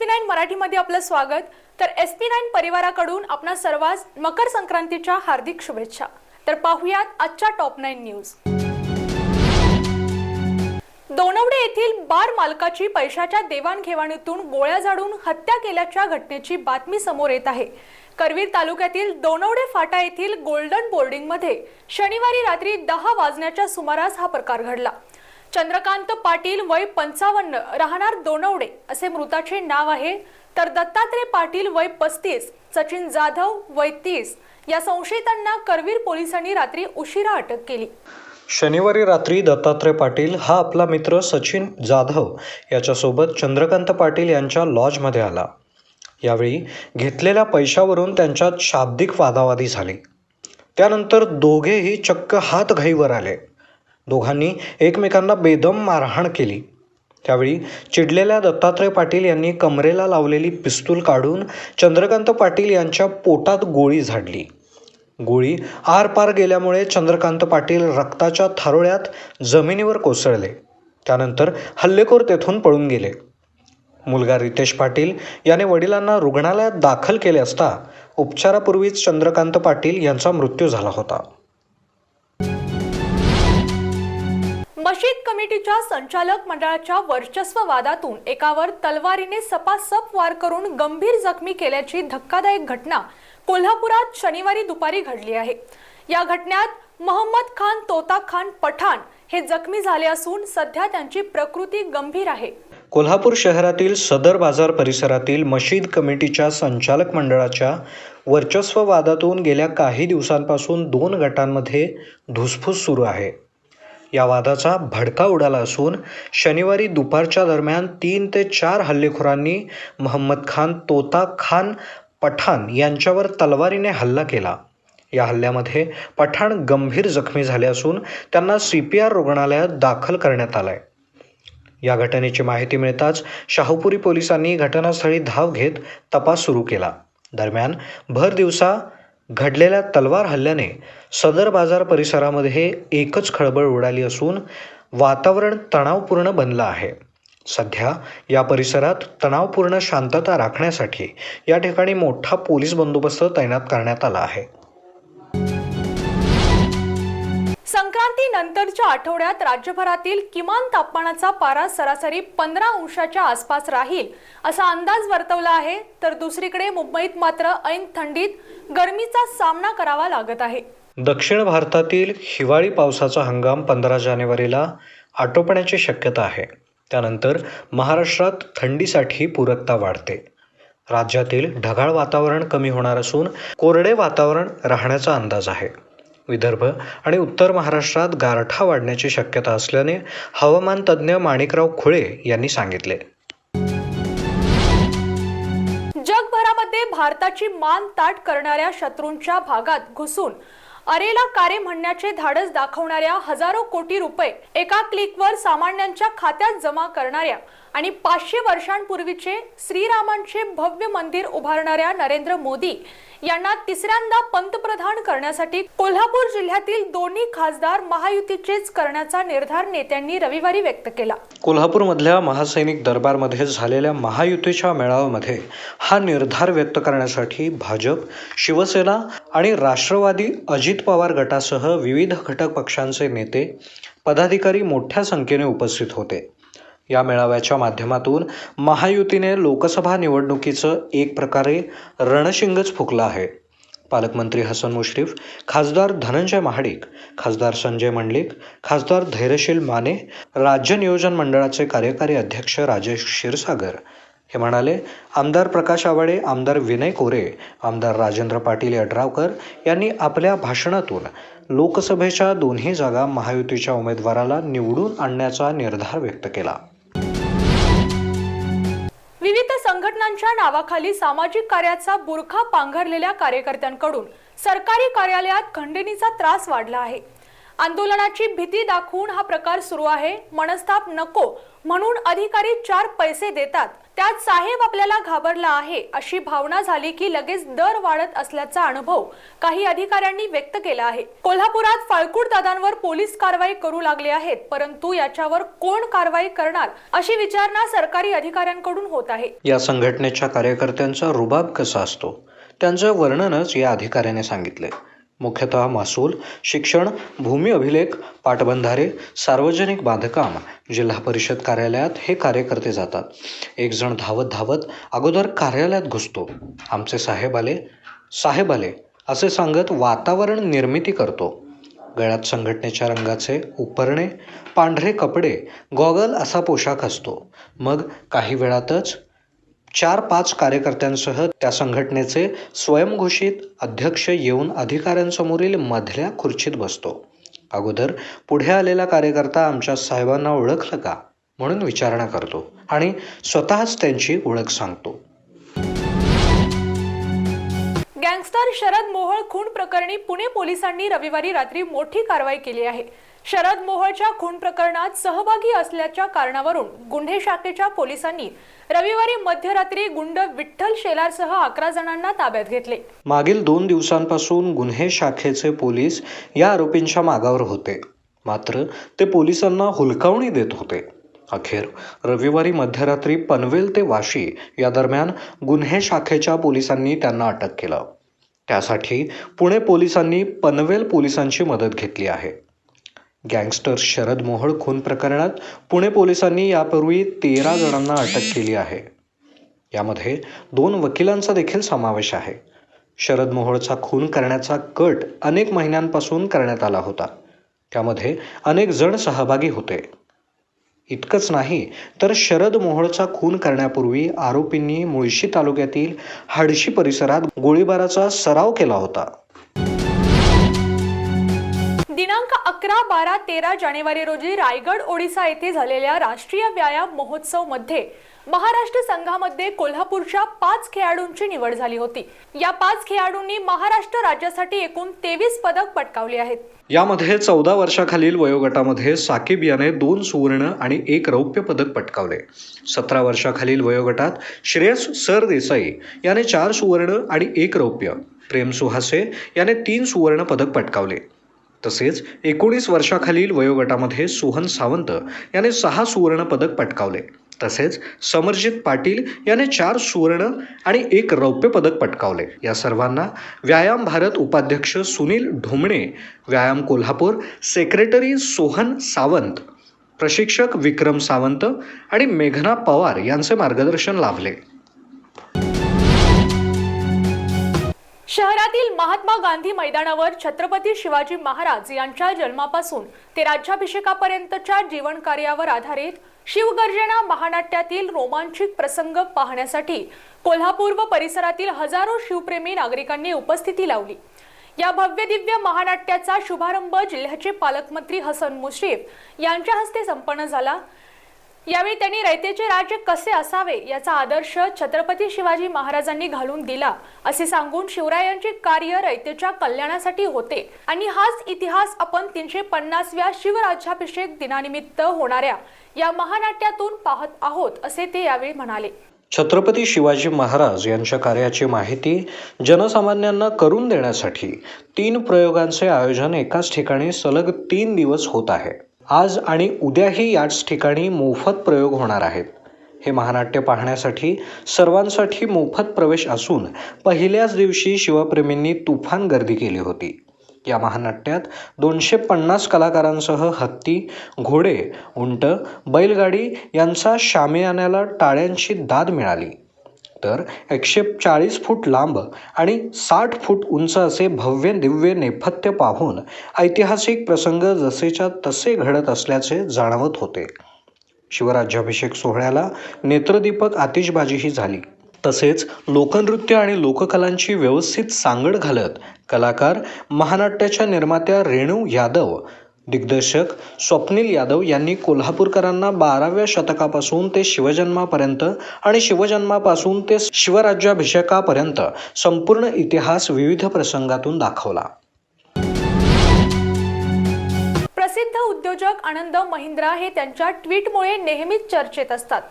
P nine मराठीमध्ये आपलं स्वागत. तर एस पी नाईन परिवाराकडून आपणा सर्वांस मकर संक्रांतीच्या हार्दिक शुभेच्छा. तर पाहुयात आजच्या टॉप नाईन न्यूज. दोनवडे येथील बार मालकाची पैशाच्या देवाणघेवाणीतून गोळ्या झाडून हत्या केल्याच्या घटनेची बातमी समोर येत आहे. करवीर तालुक्यातील दोनवडे फाटा येथील गोल्डन बोर्डिंगमध्ये शनिवारी रात्री दहा वाजण्याच्या सुमारास हा प्रकार घडला. चंद्रकांत पाटील वय पंचावन्न राहणार दोनवडे असे मृताचे नाव आहे. तर दत्तात्रय पाटील वय पस्तीस सचिन जाधव वय तीस या संशयितांना करवीर पोलिसांनी रात्री उशिरा अटक केली. शनिवारी रात्री दत्तात्रय पाटील हा आपला मित्र सचिन जाधव याच्यासोबत चंद्रकांत पाटील यांच्या लॉजमध्ये आला. यावेळी घेतलेल्या पैशावरून त्यांच्यात शाब्दिक वादावादी झाली. त्यानंतर दोघेही चक्क हातघाईवर आले. दोघांनी एकमेकांना बेदम मारहाण केली. त्यावेळी चिडलेल्या दत्तात्रय पाटील यांनी कमरेला लावलेली पिस्तूल काढून चंद्रकांत पाटील यांच्या पोटात गोळी झाडली. गोळी आरपार गेल्यामुळे चंद्रकांत पाटील रक्ताच्या थारोळ्यात जमिनीवर कोसळले. त्यानंतर हल्लेखोर तेथून पळून गेले. मुलगा रितेश पाटील याने वडिलांना रुग्णालयात दाखल केले असता उपचारापूर्वीच चंद्रकांत पाटील यांचा मृत्यू झाला होता. मशीद कमिटीच्या संचालक मंडळाच्या वर्चस्व वादातून एकावर तलवारीने सपासप वार करून गंभीर जखमी केल्याची धक्कादायक घटना कोल्हापुरात शनिवारी दुपारी घडली आहे. या घटनेत मोहम्मद खान तोता खान पठाण हे जखमी झाले असून सध्या त्यांची प्रकृती गंभीर आहे. कोल्हापूर शहरातील सदर बाजार परिसरातील मशीद कमिटीच्या संचालक मंडळाच्या वर्चस्व वादातून गेल्या काही दिवसांपासून दोन गटांमध्ये धुसफूस सुरू आहे. या वादाचा भडका उडाला असून शनिवारी दुपारच्या दरम्यान तीन ते चार हल्लेखोरांनी महम्मद खान तोता खान पठाण यांच्यावर तलवारीने हल्ला केला. या हल्ल्यामध्ये पठाण गंभीर जखमी झाले असून त्यांना सी पी आर रुग्णालयात दाखल करण्यात आलं आहे या घटनेची माहिती मिळताच शाहूपुरी पोलिसांनी घटनास्थळी धाव घेत तपास सुरू केला. दरम्यान भर दिवसा घडलेल्या तलवार हल्ल्याने सदर बाजार परिसरामध्ये एकच खळबळ उडाली असून वातावरण तणावपूर्ण बनलं आहे. सध्या या परिसरात तणावपूर्ण शांतता राखण्यासाठी या ठिकाणी मोठा पोलीस बंदोबस्त तैनात करण्यात आला आहे. संक्रांतीनंतरच्या आठवड्यात राज्यभरातील किमान तापमानाचा पारा सरासरी पंधरा अंशाच्या आसपास राहील असा अंदाज वर्तवला आहे. तर दुसरीकडे मुंबईत मात्र ऐन थंडीत गरमीचा सामना करावा लागत आहे. दक्षिण भारतातील हिवाळी पावसाचा हंगाम पंधरा जानेवारीला आटोपण्याची शक्यता आहे. त्यानंतर महाराष्ट्रात थंडीसाठी पूरकता वाढते. राज्यातील ढगाळ वातावरण कमी होणार असून कोरडे वातावरण राहण्याचा अंदाज आहे. विदर्भ आणि उत्तर महाराष्ट्रात गारठा वाढण्याची शक्यता असल्याने हवामान तज्ज्ञ माणिकराव खुळे यांनी सांगितले. जगभरामध्ये भारताची मान ताट करणाऱ्या शत्रूंच्या भागात घुसून अरेला कारे म्हणण्याचे धाडस दाखवणाऱ्या हजारो कोटी रुपये एका क्लिकवर सामान्यांच्या खात्यात जमा करणाऱ्या आणि पाचशे वर्षांपूर्वीचे श्रीरामांचे भव्य मंदिर उभारणाऱ्या नरेंद्र मोदी यांना तिसऱ्यांदा पंतप्रधान करण्यासाठी कोल्हापूर जिल्ह्यातील दोन्ही खासदार महायुतीचेच करण्याचा निर्धार नेत्यांनी रविवारी व्यक्त केला. कोल्हापूरमधल्या महासैनिक दरबारमध्ये झालेल्या महायुतीच्या मेळाव्यामध्ये हा निर्धार व्यक्त करण्यासाठी भाजप शिवसेना आणि राष्ट्रवादी अजित पवार गटासह विविध घटक पक्षांचे नेते पदाधिकारी मोठ्या संख्येने उपस्थित होते. या मेळाव्याच्या माध्यमातून महायुतीने लोकसभा निवडणुकीचं एक प्रकारे रणशिंगच फुकलं आहे. पालकमंत्री हसन मुश्रीफ खासदार धनंजय महाडिक खासदार संजय मंडलिक खासदार धैर्यशील माने राज्य नियोजन मंडळाचे कार्यकारी अध्यक्ष राजेश क्षीरसागर. हे म्हणाले आमदार प्रकाश आवाडे आमदार विनय कोरे आमदार राजेंद्र पाटील यड्रावकर यांनी आपल्या भाषणातून लोकसभेच्या दोन्ही जागा महायुतीच्या उमेदवाराला निवडून आणण्याचा निर्धार व्यक्त केला. या नावाखाली सामाजिक कार्याचा बुरखा पांघरलेल्या कार्यकर्त्यांकडून सरकारी कार्यालयात खंडणीचा त्रास वाढला आहे. आंदोलनाची भीती दाखवून हा प्रकार सुरू आहे. मनस्ताप नको म्हणून अधिकारी चार पैसे देतात. त्यात साहेब आपल्याला घाबरला आहे अशी भावना झाली की लगेच दर वाढत असल्याचा अनुभव काही अधिकाऱ्यांनी व्यक्त केला आहे. कोल्हापुरात फाळकूड दादांवर पोलीस कारवाई करू लागले आहेत परंतु याच्यावर कोण कारवाई करणार अशी विचारणा सरकारी अधिकाऱ्यांकडून होत आहे. या संघटनेच्या कार्यकर्त्यांचा रुबाब कसा असतो? त्यांचं वर्णनच या अधिकाऱ्याने सांगितले मुख्यतः महसूल शिक्षण भूमी अभिलेख पाटबंधारे सार्वजनिक बांधकाम जिल्हा परिषद कार्यालयात हे कार्यकर्ते जातात. एकजण धावत धावत अगोदर कार्यालयात घुसतो. आमचे साहेब आले. साहेब आले. असे सांगत वातावरण निर्मिती करतो. गळ्यात संघटनेच्या रंगाचे उपरणे पांढरे कपडे गॉगल असा पोशाख असतो. मग काही वेळातच चार पाच कार्यकर्त्यांसह त्या संघटनेचे स्वयंघोषित अध्यक्ष येऊन अधिकाऱ्यांसमोरील मधल्या खुर्चीत बसतो. अगोदर पुढे आलेला कार्यकर्ता आमच्या साहेबांना ओळखलं का? म्हणून विचारणा करतो आणि स्वतःच त्यांची ओळख सांगतो. गँगस्टर शरद मोहोळ खून प्रकरणी पुणे पोलिसांनी रविवारी रात्री मोठी कारवाई केली आहे. शरद मोहोळच्या खून प्रकरणात सहभागी असल्याच्या कारणावरून गुन्हे शाखेच्या पोलिसांनी रविवारी मध्यरात्री गुंड विठ्ठल शेलारसह अकरा जणांना ताब्यात घेतले. मागील दोन दिवसांपासून गुन्हे शाखेचे पोलीस या आरोपींच्या मागावर होते. मात्र ते पोलिसांना हुलकावणी देत होते. अखेर रविवारी मध्यरात्री पनवेल ते वाशी या दरम्यान गुन्हे शाखेच्या पोलिसांनी त्यांना अटक केलं. त्यासाठी पुणे पोलिसांनी पनवेल पोलिसांची मदत घेतली आहे. गँगस्टर शरद मोहोळ खून प्रकरणात पुणे पोलिसांनी यापूर्वी तेरा जणांना अटक केली आहे. यामध्ये दोन वकिलांचा देखील समावेश आहे. शरद मोहोळचा खून करण्याचा कट अनेक महिन्यांपासून करण्यात आला होता. त्यामध्ये अनेक जण सहभागी होते. इतकंच नाही तर शरद मोहोळचा खून करण्यापूर्वी आरोपींनी मुळशी तालुक्यातील हाडशी परिसरात गोळीबाराचा सराव केला होता. दिनांक अकरा बारा तेरा जानेवारी रोजी रायगड ओडिसा येथे झालेल्या राष्ट्रीय व्यायाम महोत्सवमध्ये महाराष्ट्र संघामध्ये कोल्हापूरच्या पाच खेळाडूंची निवड झाली होती. या पाच खेळाडूंनी महाराष्ट्र राज्यासाठी एकूण तेवीस पदक पटकावली आहेत. यामध्ये चौदा वर्षाखालील वयोगटामध्ये साकिब याने दोन सुवर्ण आणि एक रौप्य पदक पटकावले. सतरा वर्षाखालील वयोगटात श्रेयस सरदेसाई याने चार सुवर्ण आणि एक रौप्य. प्रेम सुहासे याने तीन सुवर्ण पदक पटकावले. तसेच एकोणीस वर्षाखालील वयोगटामध्ये सोहन सावंत याने सहा सुवर्ण पदक पटकावले. तसेच समरजित पाटील याने चार सुवर्ण आणि एक रौप्य पदक पटकावले. या सर्वांना व्यायाम भारत उपाध्यक्ष सुनील ढोमणे व्यायाम कोल्हापूर सेक्रेटरी सोहन सावंत प्रशिक्षक विक्रम सावंत आणि मेघना पवार यांचे मार्गदर्शन लाभले. शहरातील महात्मा गांधी मैदानावर छत्रपती शिवाजी महाराज यांच्या जन्मापासून ते राज्याभिषेकापर्यंतच्या जीवन कार्यावर आधारित शिवगर्जना महानाट्यातील रोमांचिक प्रसंग पाहण्यासाठी कोल्हापूर व परिसरातील हजारो शिवप्रेमी नागरिकांनी उपस्थिती लावली. या भव्य दिव्य महानाट्याचा शुभारंभ जिल्ह्याचे पालकमंत्री हसन मुश्रीफ यांच्या हस्ते संपन्न झाला. यावेळी त्यांनी रयतेचे राज्य कसे असावे याचा आदर्श छत्रपती शिवाजी महाराजांनी घालून दिला असे सांगून शिवरायांचे कार्य रयतेच्या कल्याणासाठी होते. आणि हाच इतिहास आपण तीनशे पन्नासव्या शिवराज्याभिषेक दिनानिमित्त होणाऱ्या या महानाट्यातून पाहत आहोत असे ते यावेळी म्हणाले. छत्रपती शिवाजी महाराज यांच्या कार्याची माहिती जनसामान्यांना करून देण्यासाठी तीन प्रयोगांचे आयोजन एकाच ठिकाणी सलग तीन दिवस होत आहे. आज आणि उद्याही याच ठिकाणी मोफत प्रयोग होणार आहेत. हे महानाट्य पाहण्यासाठी सर्वांसाठी मोफत प्रवेश असून पहिल्याच दिवशी शिवप्रेमींनी तुफान गर्दी केली होती. या महानाट्यात दोनशे पन्नास कलाकारांसह हत्ती घोडे उंट बैलगाडी यांचा शामियान्याला टाळ्यांची दाद मिळाली. तर एकशे चाळीस फूट लांब आणि साठ फूट उंच असे भव्य दिव्य नेपथ्य पाहून ऐतिहासिक प्रसंग जसेच्या तसे घडत असल्याचे जाणवत होते. शिवराज्याभिषेक सोहळ्याला नेत्रदीपक आतिषबाजीही झाली. तसेच लोकनृत्य आणि लोककलांची व्यवस्थित सांगड घालत कलाकार महानाट्याच्या निर्मात्या रेणू यादव दिग्दर्शक स्वप्नील यादव यांनी कोल्हापूरकरांना बाराव्या शतकापासून ते शिवजन्मापर्यंत आणि शिवजन्मापासून ते शिवराज्याभिषेकापर्यंत संपूर्ण इतिहास विविध प्रसंगातून दाखवला. प्रसिद्ध उद्योजक आनंद महिंद्रा हे त्यांच्या ट्विटमुळे नेहमीच चर्चेत असतात.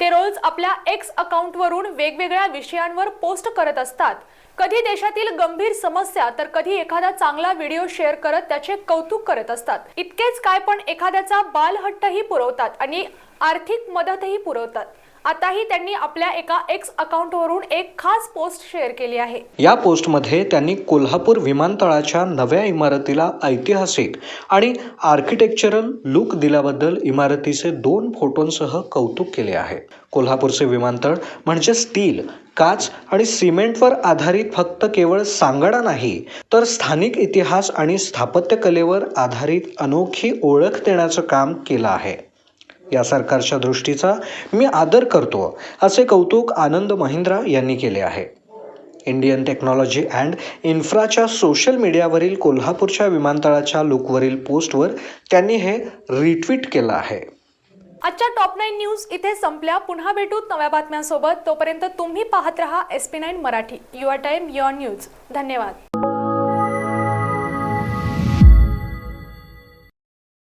ते रोज आपल्या एक्स अकाउंटवरून वेगवेगळ्या विषयांवर पोस्ट करत असतात. कधी देशातील गंभीर समस्या तर कधी एखादा चांगला व्हिडिओ शेअर करत त्याचे कौतुक करत असतात. इतकेच काय पण एखाद्याचा बालहट्टही पुरवतात आणि आर्थिक मदतही पुरवतात. आताही त्यांनी आपल्या एका एक्स अकाउंटवरून एक खास पोस्ट शेअर केली आहे. या पोस्टमध्ये त्यांनी कोल्हापूर विमानतळाच्या नव्या इमारतीला ऐतिहासिक आणि आर्किटेक्चरल लुक दिल्याबद्दल इमारतीचे दोन फोटोंसह कौतुक केले आहे. कोल्हापूरचे विमानतळ म्हणजे स्टील काच आणि सिमेंटवर आधारित फक्त केवळ सांगाडा नाही तर स्थानिक इतिहास आणि स्थापत्यकलेवर आधारित अनोखी ओळख देण्याचं काम केलं आहे. या सरकारच्या दृष्टीचा मी आदर करतो असे कौतुक आनंद महिंद्रा यांनी केले आहे. इंडियन टेक्नॉलॉजी अँड इन्फ्राच्या सोशल मीडियावरील कोल्हापूरच्या विमानतळाच्या लुकवरील पोस्टवर त्यांनी हे रिट्विट केलं आहे. आजच्या टॉप नाईन न्यूज इथे संपल्या. पुन्हा भेटूत नव्या बातम्यांसोबत. तोपर्यंत तुम्ही पाहत रहा S P nine Marathi. Your time your news. धन्यवाद.